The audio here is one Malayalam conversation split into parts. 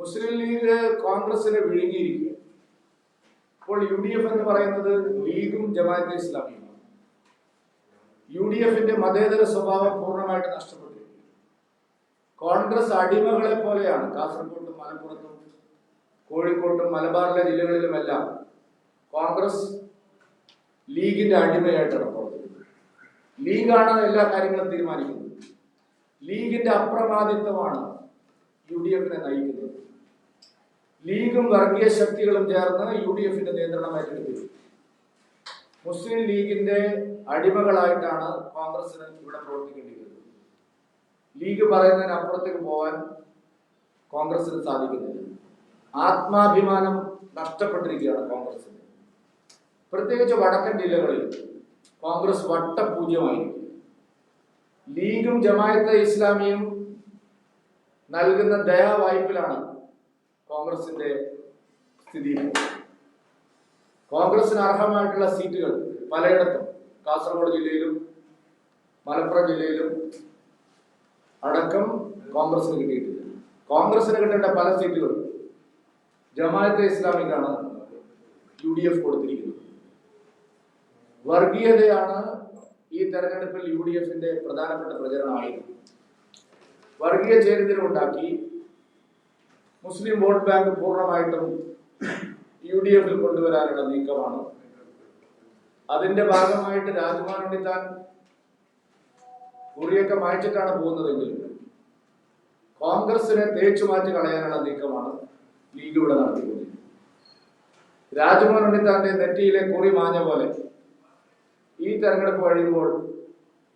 മുസ്ലിം ലീഗ് കോൺഗ്രസിനെ വിഴുങ്ങിയിരിക്കുക അപ്പോൾ യു ഡി എഫ് എന്ന് പറയുന്നത് ലീഗും ജമാഅത്തെ ഇസ്ലാമിയും യു ഡി എഫിന്റെ മതേതര സ്വഭാവം പൂർണമായിട്ട് നഷ്ടപ്പെട്ടിരിക്കുന്നു കോൺഗ്രസ് അടിമകളെ പോലെയാണ് കാസർഗോട്ടും മലപ്പുറത്തും കോഴിക്കോട്ടും മലബാറിലെ ജില്ലകളിലുമെല്ലാം കോൺഗ്രസ് ലീഗിന്റെ അടിമയായിട്ട് പ്രവർത്തിക്കുന്നത് ലീഗാണ് എല്ലാ കാര്യങ്ങളും തീരുമാനിക്കുന്നത്. ലീഗിന്റെ അപ്രമാദിത്വമാണ് യു ഡി എഫിനെ നയിക്കുന്നത്. ലീഗും വർഗീയ ശക്തികളും ചേർന്ന് യു ഡി എഫിന്റെ നിയന്ത്രണം ഏറ്റെടുത്തിരുന്നു. മുസ്ലിം ലീഗിന്റെ അടിമകളായിട്ടാണ് കോൺഗ്രസിന് ഇവിടെ പ്രവർത്തിക്കേണ്ടിയിരുന്നത്. ലീഗ് പറയുന്നതിന് അപ്പുറത്തേക്ക് പോകാൻ കോൺഗ്രസിന് സാധിക്കുന്നില്ല. ആത്മാഭിമാനം നഷ്ടപ്പെട്ടിരിക്കുകയാണ് കോൺഗ്രസിന്. പ്രത്യേകിച്ച് വടക്കൻ ജില്ലകളിൽ കോൺഗ്രസ് വട്ടപൂജ്യമായിരിക്കും ലീഗും ജമായത്തെ ഇസ്ലാമിയും നൽകുന്ന ദയാവായ്പിലാണ് കോൺഗ്രസിന്റെ സ്ഥിതി കോൺഗ്രസിന് അർഹമായിട്ടുള്ള സീറ്റുകൾ പലയിടത്തും. കാസർഗോഡ് ജില്ലയിലും മലപ്പുറം ജില്ലയിലും അടക്കം കോൺഗ്രസിന് കിട്ടിയിട്ടില്ല. കോൺഗ്രസിന് കിട്ടേണ്ട പല സീറ്റുകളും ജമാഅത്തെ ഇസ്ലാമിക്കാണ് യു ഡി എഫ് കൊടുത്തിരിക്കുന്നത്. വർഗീയതയാണ് ഈ തെരഞ്ഞെടുപ്പിൽ യു ഡി എഫിന്റെ പ്രധാനപ്പെട്ട പ്രചരണമായിരുന്നു വർഗീയ ചേരിതിരിവുണ്ടാക്കി മുസ്ലിം വോട്ട് ബാങ്ക് പൂർണമായിട്ടും യു ഡി എഫിൽ കൊണ്ടുവരാനുള്ള നീക്കമാണ്. അതിന്റെ ഭാഗമായിട്ട് രാജ്ഭവനിൽ താൻ കുറിയൊക്കെ മാറ്റിട്ടാണ് പോകുന്നതെങ്കിൽ കോൺഗ്രസിനെ തേച്ചു മാറ്റി കളയാനുള്ള നീക്കമാണ് ലീഗ് ഇവിടെ നടത്തിക്കൊണ്ടിരിക്കുന്നത്. രാജ്ഭവൻ ഉണ്ണിത്താന്റെ നെറ്റിയിലെ കുറി മാഞ്ഞ പോലെ ഈ തെരഞ്ഞെടുപ്പ് കഴിയുമ്പോൾ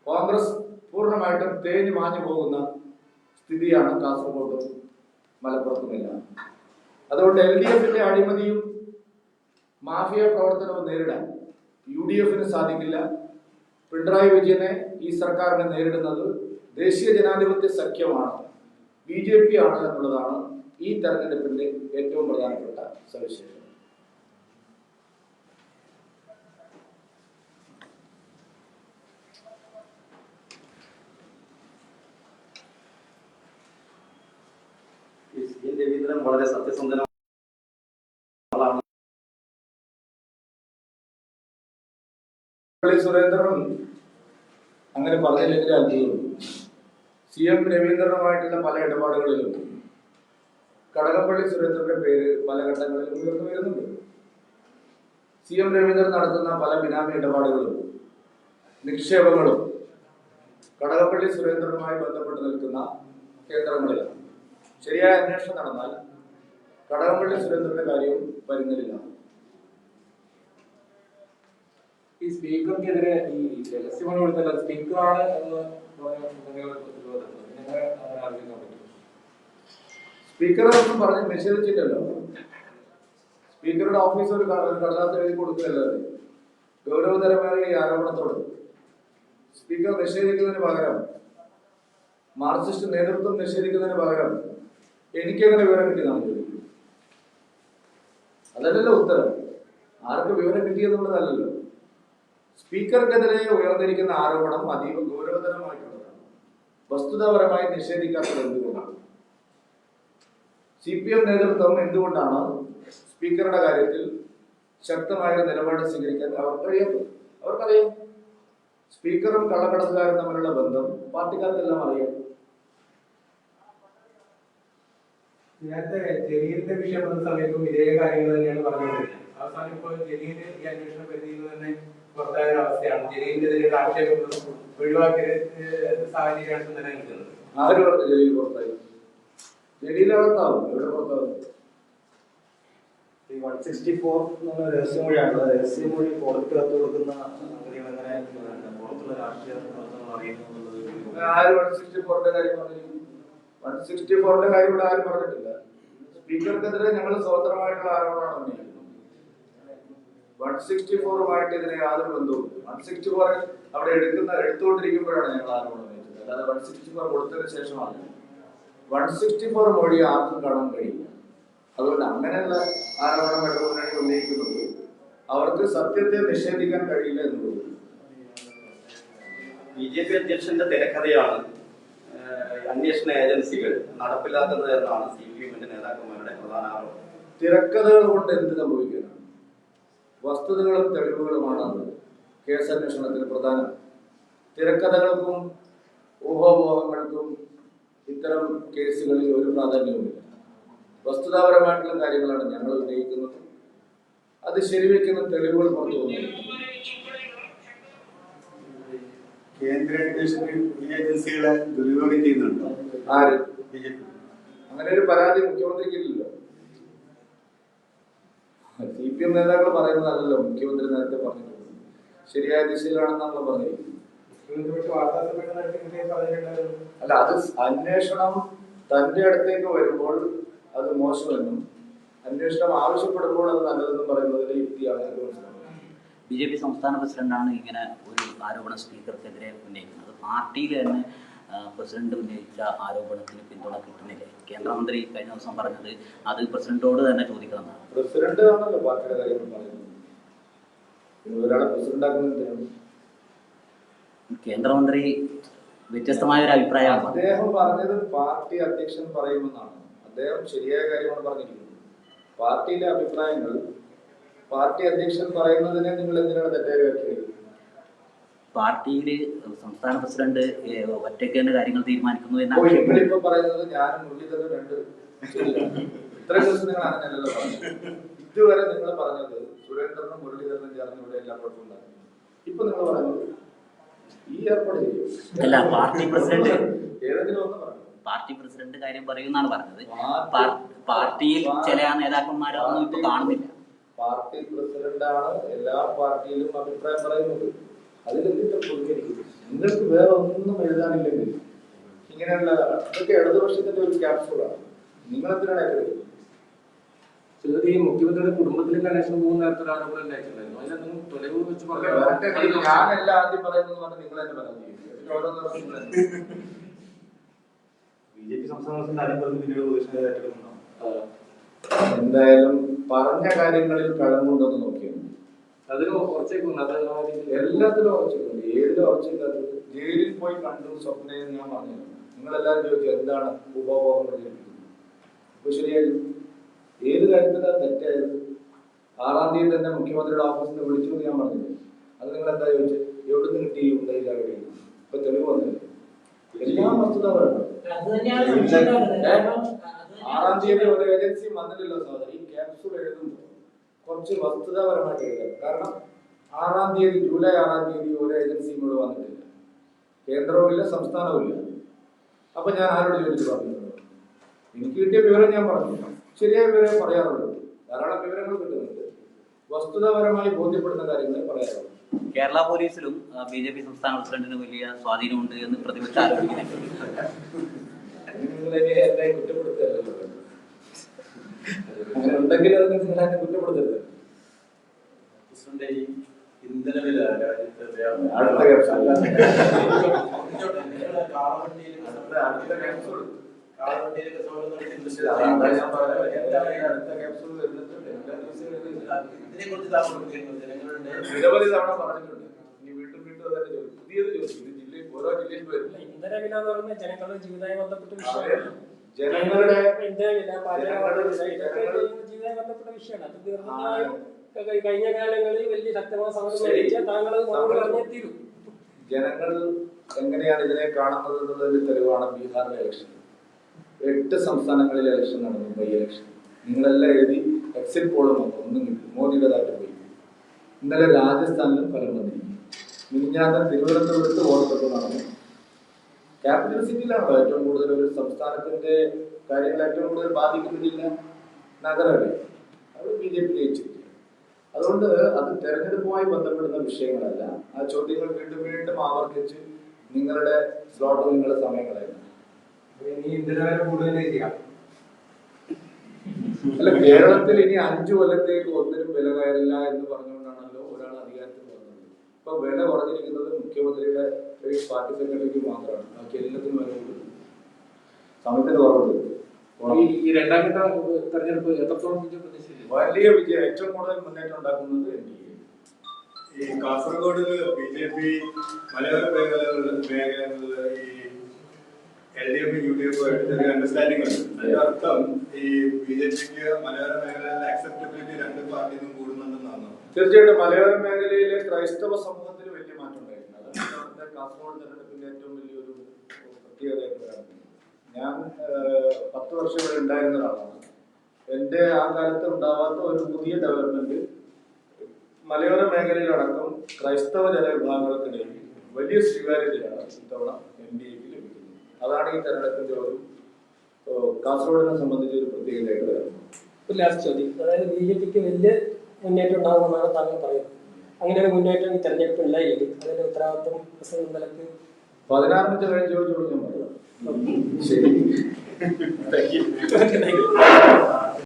കോൺഗ്രസ് പൂർണമായിട്ടും തേഞ്ഞു മാഞ്ഞു പോകുന്ന സ്ഥിതിയാണ് കാസർഗോഡും. മലപ്പുറത്തുമെല്ലാം. അതുകൊണ്ട് എൽ ഡി എഫിന്റെ അഴിമതിയും മാഫിയ പ്രവർത്തനവും നേരിടാൻ യു ഡി എഫിന് സാധിക്കില്ല. പിണറായി വിജയനെ ഈ സർക്കാരിനെ നേരിടുന്നത് ദേശീയ ജനാധിപത്യ സഖ്യമാണ്. ബി ജെ പി ആണ് എന്നുള്ളതാണ് ഈ തെരഞ്ഞെടുപ്പിന്റെ ഏറ്റവും പ്രധാനപ്പെട്ട സവിശേഷത ഈ രവീന്ദ്രൻ വളരെ സത്യസന്ധനാണ് സുരേന്ദ്രൻ അങ്ങനെ പറഞ്ഞില്ലെങ്കിൽ അത്ഭുതം സി എം രവീന്ദ്രനുമായിട്ടുള്ള പല ഇടപാടുകളിലും കടകപ്പള്ളി സുരേന്ദ്രന്റെ പേര് പല ഘട്ടങ്ങളിലും ഉയർന്നു വരുന്നുണ്ട്. സി എം രവീന്ദ്രൻ നടത്തുന്ന പല ബിനാമി ഇടപാടുകളും നിക്ഷേപങ്ങളും കടകപ്പള്ളി സുരേന്ദ്രനുമായി ബന്ധപ്പെട്ട് നിൽക്കുന്ന കേന്ദ്രങ്ങളിലാണ്. ശരിയായ അന്വേഷണം നടന്നാൽ കടകംപള്ളി സുരേന്ദ്രന്റെ കാര്യവും വരുന്നില്ല ഈ സ്പീക്കർക്കെതിരെ ഈ രഹസ്യമാണ് കൊടുത്തല്ല സ്പീക്കറാണ് എന്ന് സ്പീക്കറെ ഒന്നും പറഞ്ഞ് നിഷേധിച്ചില്ലല്ലോ. സ്പീക്കറുടെ ഓഫീസ് ഒരു കടലാസ് എഴുതി കൊടുക്കുകയല്ലേ ഗൗരവതരമായ ഈ ആരോപണത്തോട് സ്പീക്കർ നിഷേധിക്കുന്നതിന് പകരം മാർക്സിസ്റ്റ് നേതൃത്വം നിഷേധിക്കുന്നതിന് പകരം എനിക്കെങ്ങനെ വിവരം കിട്ടിയതാണ് ചോദിക്കുന്നത്? അതല്ലല്ലോ ഉത്തരം. ആർക്ക് വിവരം കിട്ടിയെന്നുള്ളതല്ലല്ലോ. സ്പീക്കർക്കെതിരെ ഉയർന്നിരിക്കുന്ന ആരോപണം അതീവ ഗൗരവതരമായിട്ടുള്ളതാണ്. വസ്തുതാപരമായി നിഷേധിക്കാത്തത് എന്തുകൊണ്ടാണ്? സി പി എം നേതൃത്വം എന്തുകൊണ്ടാണ് സ്പീക്കറുടെ കാര്യത്തിൽ ശക്തമായ നിലപാട് സ്വീകരിക്കാൻ അവർക്കറിയാത്തത് അവർക്കറിയാം. സ്പീക്കറും കള്ളക്കടത്തുകാരും തമ്മിലുള്ള ബന്ധം പാർട്ടിക്കാർക്കെല്ലാം അറിയാം. നേരത്തെ ജലീലിന്റെ വിഷയം വന്ന സമയത്തും ഇതേ കാര്യങ്ങൾ തന്നെയാണ് പറഞ്ഞുകൊണ്ടിരുന്നത് അവസാനം ഇപ്പോൾ ജലീൽ ഈ അന്വേഷണ പരിധിയിൽ നിന്ന് തന്നെ പുറത്തായ ഒരു അവസ്ഥയാണ്. ജലീലിനെതിരെയുള്ള ആക്ഷേപങ്ങളും ഒഴിവാക്കിയ സാഹചര്യമാണ് നിലനിൽക്കുന്നത് ആര് പറഞ്ഞു ജലീൽ പുറത്തായി? ജലീലകത്താവും എവിടെ പുറത്താവും? ഈ വൺ സിക്സ്റ്റി ഫോർ എന്നുള്ള രഹസ്യമൊഴിയാണ് രഹസ്യമൊഴി പുറത്തിനകത്ത് കൊടുക്കുന്ന കാര്യങ്ങൾ എങ്ങനെ പിന്നെ പുറത്തുള്ള രാഷ്ട്രീയ പ്രവർത്തനങ്ങൾ അറിയുന്നു എന്നുള്ളത് ഒരു- ആര് വൺ സിക്സ്റ്റി ഫോറിന്റെ കാര്യം പറഞ്ഞു? സിക്സ്റ്റി ഫോറിന്റെ കാര്യം ഇവിടെ ആരും പറഞ്ഞിട്ടില്ല. സ്പീക്കർക്കെതിരെ ഞങ്ങൾ സ്വതന്ത്രമായിട്ടുള്ള ആരോപണമാണ് ഉന്നയിക്കുന്നത് വൺ സിക്സ്റ്റി ഫോറുമായിട്ട് ഇതിന് യാതൊരു ബന്ധവും വൺ സിക്സ്റ്റി അവിടെ എടുക്കുന്ന എടുത്തുകൊണ്ടിരിക്കുമ്പോഴാണ് ഞങ്ങൾ ആരോപണം അല്ലാതെ വൺ സിക്സ്റ്റി ഫോർ കൊടുത്തതിന് ശേഷമാണ്. വൺ സിക്സ്റ്റി ഫോർ മൊഴി ആർക്കും കാണാൻ കഴിയില്ല. അതുകൊണ്ട് അങ്ങനെയുള്ള ആരോപണം ഇടപെടൽ ഉന്നയിക്കുന്നത് അവർക്ക് സത്യത്തെ നിഷേധിക്കാൻ കഴിയില്ല എന്നുള്ളത് ബി ജെ പി അധ്യക്ഷന്റെ തിരക്കഥയാണ് അന്വേഷണ ഏജൻസികൾ നടപ്പിലാക്കുന്നത് എന്നാണ് സി പി എമ്മിന്റെ നേതാക്കന്മാരുടെ പ്രധാന ആരോപണം. തിരക്കഥകൾ കൊണ്ട് എന്ത് സംഭവിക്കാനാണ് വസ്തുതകളും തെളിവുകളുമാണ് കേസ് അന്വേഷണത്തിൽ പ്രധാനം. തിരക്കഥകൾക്കും ഊഹോപോഹങ്ങൾക്കും ഇത്തരം കേസുകളിൽ ഒരു പ്രാധാന്യവുമില്ല. വസ്തുതാപരമായിട്ടുള്ള കാര്യങ്ങളാണ് ഞങ്ങൾ ഉന്നയിക്കുന്നത്. അത് ശരിവെക്കുന്ന തെളിവുകൾ പുറത്തു വന്നു കേന്ദ്ര ഏജൻസികളെ ദുരുപയോഗം ചെയ്യുന്നുണ്ടോ? ആര്? ബി ജെ പി അങ്ങനെ ഒരു പരാതി മുഖ്യമന്ത്രിക്കില്ലല്ലോ. സി പി എം നേതാക്കൾ പറയുന്നതല്ലല്ലോ മുഖ്യമന്ത്രി നേരത്തെ പറഞ്ഞിട്ടുള്ളത് ശരിയായ ദിശയിലാണെന്നാണല്ലോ പറഞ്ഞിരിക്കുന്നത് അല്ല അത് അന്വേഷണം തന്റെ അടുത്തേക്ക് വരുമ്പോൾ അത് മോശമെന്നും അന്വേഷണം ആവശ്യപ്പെടുമ്പോൾ അത് നല്ലതെന്നും പറയുന്നതിലെ യുക്തിയാണ് എനിക്ക് മനസ്സിലാവുന്നത് ബി ജെ പി സംസ്ഥാന പ്രസിഡന്റാണ് ഇങ്ങനെ ഒരു ആരോപണം സ്പീക്കർക്കെതിരെ ഉന്നയിക്കുന്നത്. പാർട്ടിയിൽ തന്നെ പ്രസിഡന്റ് ഉന്നയിച്ച ആരോപണത്തിന് പിന്തുണ കിട്ടുന്നില്ലേ. കേന്ദ്രമന്ത്രി കഴിഞ്ഞ ദിവസം പറഞ്ഞത് അത് പ്രസിഡന്റോട് തന്നെ ചോദിക്കണം പ്രസിഡന്റ് ആണല്ലോ പാർട്ടിയുടെ കാര്യങ്ങൾ പറയുന്നത്? കേന്ദ്രമന്ത്രി വ്യത്യസ്തമായ ഒരു അഭിപ്രായമാണ് അദ്ദേഹം പറഞ്ഞത് പാർട്ടി അധ്യക്ഷൻ പറയുമെന്നാണ്. അദ്ദേഹം ശരിയായ കാര്യമാണ് പറഞ്ഞിരിക്കുന്നത്. പാർട്ടിയിലെ അഭിപ്രായങ്ങൾ പാർട്ടി അധ്യക്ഷൻ പറയുന്നതിനെ നിങ്ങൾ എന്തിനാണ് തെറ്റായി പാർട്ടിയിൽ സംസ്ഥാന പ്രസിഡന്റ് ഒറ്റയ്ക്ക് തന്നെ കാര്യങ്ങൾ തീരുമാനിക്കുന്നു എന്നാണ് പറയുന്നത് ഞാനും മുരളീധരനും രണ്ട് ഇത്രയും ദിവസം നിങ്ങൾ അങ്ങനെയല്ലല്ലോ പറഞ്ഞത്? ഇതുവരെ നിങ്ങൾ പറഞ്ഞത് സുരേന്ദ്രനും മുരളീധരനും ചേർന്ന് ഇവിടെ എല്ലാ കുഴപ്പമുണ്ടാകും ഇപ്പൊ നിങ്ങൾ പറയുന്നത് ഈ ഏർപ്പാട് അല്ല, പാർട്ടി പ്രസിഡന്റ് ഏതെങ്കിലും ഒന്ന് പറഞ്ഞു പാർട്ടി പ്രസിഡന്റ് കാര്യം പറയുമെന്നാണ് പറഞ്ഞത്. പാർട്ടി- പാർ- പാർട്ടിയിൽ ചില നേതാക്കന്മാരൊന്നും ഇപ്പൊ കാണുന്നില്ല. പാർട്ടി പ്രസിഡന്റാണ് എല്ലാ പാർട്ടിയിലും അഭിപ്രായം പറയുന്നത്. അതിലെന്തിട്ട് കൊടുക്കരിക്കും നിങ്ങൾക്ക് വേറെ ഒന്നും എഴുതാനില്ലെങ്കിൽ ഇങ്ങനെയുള്ള ഇതൊക്കെ ഇടതുപക്ഷത്തിന്റെ ഒരു ക്യാപ്സൂളാണ് നിങ്ങളെന്തിനാണ് ചിലത് ഈ മുഖ്യമന്ത്രിയുടെ കുടുംബത്തിലേക്ക് അന്വേഷണം പോകുന്ന നേരത്തെ ഒരു ആരോപണം ഉണ്ടായിട്ടുണ്ടായിരുന്നു. അതിനൊന്നും തെളിവ് വെച്ച് വരട്ടെ, നിങ്ങൾ ഞാനല്ല ആദ്യം പറയുന്നത് പറഞ്ഞ് നിങ്ങൾ തന്നെ പറഞ്ഞു. ബി ജെ പി സംസ്ഥാന പ്രസിഡന്റ് ആരും പറഞ്ഞു പിന്നീട് എന്തായാലും പറഞ്ഞ കാര്യങ്ങളിൽ കഴമ്പുണ്ടെന്ന് നോക്കിയാൽ അതിന് കുറച്ചേക്ക് ഉണ്ട്. അത് ആ രീതിയിൽ എല്ലാത്തിലും ഉറച്ചിട്ടുണ്ട് ഏതിലും ഉറച്ചില്ലാത്തത് ജയിലിൽ പോയി കണ്ടു സ്വപ്നം ഞാൻ പറഞ്ഞു നിങ്ങളെല്ലാവരും ചോദിച്ചു എന്താണ് ഉപഭോഗങ്ങൾ ജനിക്കുന്നത് അപ്പൊ ശരിയായിരുന്നു. ഏത് കാര്യത്തിലാണ് തെറ്റായത്? ആറാം തീയതി തന്നെ മുഖ്യമന്ത്രിയുടെ ഓഫീസിൽ നിന്ന് വിളിച്ചു ഞാൻ പറഞ്ഞില്ലേ? അത് നിങ്ങൾ എന്താ ചോദിച്ചത് എവിടുന്ന് കിട്ടി ഉണ്ടായില്ല അവിടെ ഇപ്പൊ തെളിവ് വന്നില്ല? എല്ലാം വസ്തുത അത് തീയതി ഒരു ഏജൻസി വന്നിട്ടില്ല സഹോദരി ക്യാപ്സൂൾ എഴുതുമ്പോൾ കുറച്ച് വസ്തുതാപരമായിട്ട് എഴുതാം. കാരണം ആറാം തീയതി ജൂലൈ ആറാം തീയതി ഒരു ഏജൻസിയും കൂടെ വന്നിട്ടില്ല. കേന്ദ്രവുമില്ല സംസ്ഥാനവുമില്ല. അപ്പൊ ഞാൻ ആരോട് ചോദിച്ചു പറഞ്ഞു? എനിക്ക് കിട്ടിയ വിവരം ഞാൻ പറഞ്ഞു. ശരിയായ വിവരം പറയാറുള്ളൂ. ധാരാളം വിവരങ്ങൾ കിട്ടുന്നുണ്ട്. വസ്തുതാപരമായി ബോധ്യപ്പെടുന്ന കാര്യങ്ങളെ പറയാറുള്ളൂ. കേരള പോലീസിലും ബി ജെ പി സംസ്ഥാന പ്രസിഡന്റിന് വലിയ സ്വാധീനമുണ്ട് എന്ന് പ്രതിപക്ഷം ആരോപിക്കുന്നുണ്ട്. കുറ്റപ്പെടുത്തല്ലോ അങ്ങനെ ഉണ്ടെങ്കിൽ അത് നിങ്ങൾ എന്നെ കുറ്റപ്പെടുത്തരുത് രാജ്യത്ത് നിരവധി തവണ പറഞ്ഞിട്ടുണ്ട്. ഇനി വീണ്ടും വീണ്ടും അതന്നെ ചോദിക്കും പുതിയത് ചോദിക്കും. ഇത് ജില്ലയിൽ ഓരോ ജില്ലയിൽ വരും ഇന്ധനവില എന്ന് പറയുന്നത് ജനങ്ങളുടെ ജീവിതമായി ബന്ധപ്പെട്ട. വിഷയമാണ്. ജനങ്ങളുടെ ബന്ധപ്പെട്ട വിഷയമാണ്. അത് തീർച്ചയായും കഴിഞ്ഞ കാലങ്ങളിൽ വലിയ ശക്തമായ സമരം താങ്കൾ ജനങ്ങൾ എങ്ങനെയാണ് ഇതിനെ കാണുന്നത് എന്നതിന്റെ തെളിവാണ് ബീഹാറിലെ ഇലക്ഷൻ എട്ട് സംസ്ഥാനങ്ങളിൽ ഇലക്ഷൻ നടന്നു ബൈ ഇലക്ഷൻ നിങ്ങളെല്ലാം എഴുതി എക്സിറ്റ് പോളും വന്നു ഒന്നും കിട്ടും മോദിയുടേതായിട്ട് പോയി. ഇന്നലെ രാജസ്ഥാനിലും ഫലം വന്നിരിക്കും മിനിഞ്ഞാന്ന് തിരുവനന്തപുരത്ത് വോട്ടെടുപ്പ് നടന്നു. ക്യാപിറ്റൽ സിറ്റിയിലാണല്ലോ ഏറ്റവും കൂടുതൽ ഒരു സംസ്ഥാനത്തിന്റെ കാര്യങ്ങൾ ഏറ്റവും കൂടുതൽ ബാധിക്കുന്ന ജില്ല നഗരമല്ലേ? അത് ബി ജെ പി അതുകൊണ്ട് അത് തെരഞ്ഞെടുപ്പുമായി ബന്ധപ്പെടുന്ന വിഷയങ്ങളല്ല. ആ ചോദ്യങ്ങൾ വീണ്ടും വീണ്ടും ആവർത്തിച്ച് നിങ്ങളുടെ സ്ലോട്ട് നിങ്ങളുടെ സമയങ്ങളായിരുന്നു. അല്ല കേരളത്തിൽ ഇനി അഞ്ചു കൊല്ലത്തേക്ക് ഒന്നിനും വില കയറില്ല എന്ന് പറഞ്ഞുകൊണ്ടാണല്ലോ ഒരാൾ അധികാരത്തിൽ വന്നത്. ഇപ്പൊ വില കുറഞ്ഞിരിക്കുന്നത് മുഖ്യമന്ത്രിയുടെ ഒരു പാർട്ടി സെക്രട്ടറിക്ക് മാത്രമാണ്. ബാക്കി എല്ലാത്തിനും വില സമയത്തിന്റെ സമയത്തിന് കുറവുണ്ട്. ഈ രണ്ടാം ഘട്ട തെരഞ്ഞെടുപ്പ് എത്രത്തോളം വിജയം പ്രതീക്ഷിച്ചു വലിയ വിജയം ഏറ്റവും കൂടുതൽ മുന്നേറ്റം ഉണ്ടാക്കുന്നത് എൻ ഡി എ ഈ കാസർഗോഡ് ബി ജെ പി മലയോര മേഖലകളിൽ മേഖലകളിൽ ഈ L D F U D F ചെറിയ അണ്ടർസ്റ്റാൻഡിംഗ് ഉണ്ട്. അതിന്റെ അർത്ഥം ഈ ബി ജെ പിക്ക് മലയോര മേഖലയിലെ അക്സെപ്റ്റബിലിറ്റി രണ്ട് പാർട്ടിന്നും കൂടുന്നുണ്ടെന്നാണ്. തീർച്ചയായിട്ടും മലയോര മേഖലയിലെ ക്രൈസ്തവ സമൂഹത്തിന് വലിയ മാറ്റം ഉണ്ടായിട്ടുണ്ട്. കാസർഗോഡ് തെരഞ്ഞെടുപ്പിന്റെ ഏറ്റവും വലിയൊരു പ്രത്യേകത ഞാൻ പത്ത് വർഷം ഇവിടെ ഉണ്ടായിരുന്ന ഒരാളാണ്. എന്റെ ആ കാലത്ത് ഉണ്ടാവാത്ത ഒരു പുതിയ ഡെവലപ്മെന്റ് മലയോര മേഖലയിലടക്കം ക്രൈസ്തവ ജനവിഭാഗങ്ങൾക്കിടയിൽ വലിയ സ്വീകാര്യതയാണ് ഇത്തവണ എൻ ഡി എക്ക് ലഭിക്കുന്നത്. അതാണ് ഈ തെരഞ്ഞെടുപ്പിന്റെ ഒരു കാസർഗോഡിനെ സംബന്ധിച്ച് ഒരു പ്രത്യേകതയായിട്ട് വരുന്നത്. ലാസ്റ്റ് ചോദ്യം. അതായത് ബി ജെ പിക്ക് വലിയ മുന്നേറ്റം ഉണ്ടാകുമെന്നാണ് താങ്കൾ പറയുന്നത്. അങ്ങനെ ഒരു മുന്നേറ്റം തെരഞ്ഞെടുപ്പ് ഉണ്ടായില്ലെങ്കിൽ അതിന്റെ ഉത്തരവാദിത്വം പ്രസിഡന്റ് നിലയ്ക്ക്? പതിനാറ് കഴിഞ്ഞ് ചോദിച്ചു കൊടുക്കാൻ ശരി.